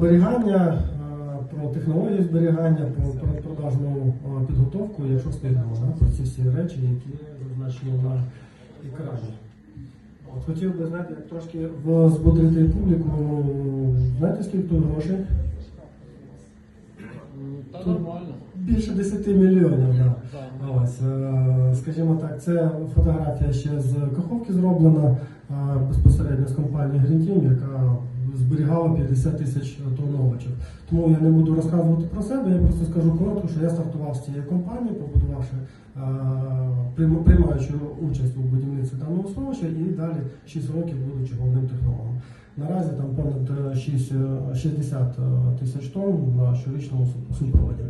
зберігання, е, про технологію зберігання, про про продажну е, підготовку, якщо встигнемо, да, про ці всі речі, які зазначені на екрані. От хотів би знаєте, як трошки взбодрити публіку. Знаєте, скільки тут грошей? Та нормально. Більше 10 мільйонів. Да. Так. Ось, е, скажімо так, це фотографія ще з Каховки зроблена безпосередньо з компанії Green Team, яка зберігала 50 тисяч тонн овочів. Тому я не буду розказувати про себе, я просто скажу коротко, що я стартував з цієї компанії, побудувавши, е, приймаючи участь у будівництві даного сховища і далі 6 років будучи головним технологом. Наразі там понад 6, е, 60 тисяч тонн на щорічному супроводі.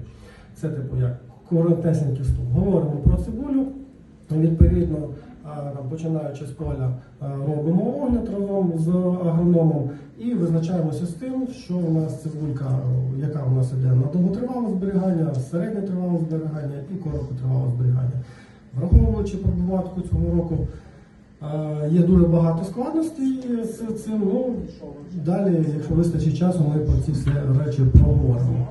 Це типу як коротесенький вступ. Говоримо про цибулю. Відповідно, починаючи з поля, робимо огляд разом з агрономом і визначаємося з тим, що у нас цибулька, яка у нас іде на довготривале зберігання, середньотривале зберігання і короткотривале зберігання. Враховуючи проблематику цього року, є дуже багато складностей з цим. Ну, далі, якщо вистачить часу, ми про ці всі речі проговоримо.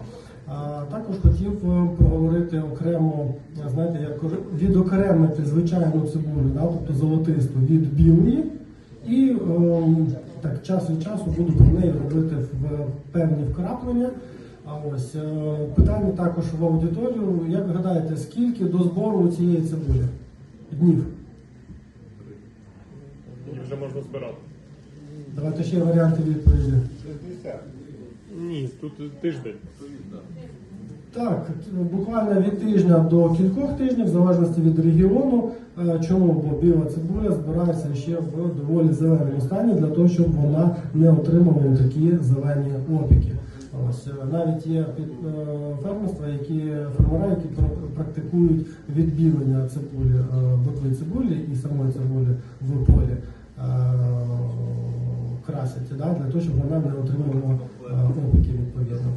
Відокремити звичайну цибулю, да, тобто золотисту від білої, і ем, так час від часу буду про неї робити в певні вкраплення. А ось е, питання також в аудиторію. Як ви гадаєте, скільки до збору цієї цибулі? Днів? І вже можна збирати. Давайте ще варіанти відповіді. Ні, тут тиждень. Так, буквально від тижня до кількох тижнів, в залежності від регіону. Е, Чому? Бо біла цибуля збирається ще в доволі зеленому стані для того, щоб вона не отримувала такі зелені опіки. Ось е, навіть є е, фермерства, які фермера, які пр- практикують відбілення цибулі, ботви цибулі і самої цибулі в полі. Е, да, для того, щоб вона не отримувала е, опіки відповідно.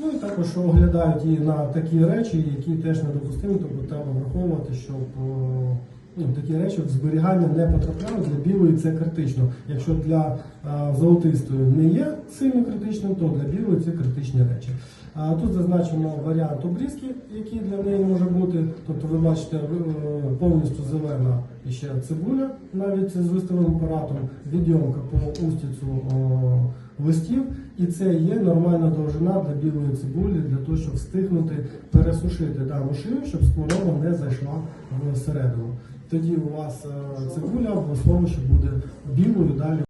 Ну і також оглядають і на такі речі, які теж недопустимі, тобто треба враховувати, щоб о, ну, такі речі в зберігання не потрапляли. Для білої це критично. Якщо для е, золотистої не є сильно критичним, то для білої це критичні речі. А тут зазначено варіант обрізки, який для неї може бути. Тобто ви бачите е, повністю зелена ще цибуля, навіть з виставленим апаратом, відйомка по устіцю листів, і це є нормальна довжина для білої цибулі, для того, щоб встигнути пересушити дану шию, щоб хвороба не зайшла всередину. Тоді у вас е, цибуля в сховищі буде білою далі.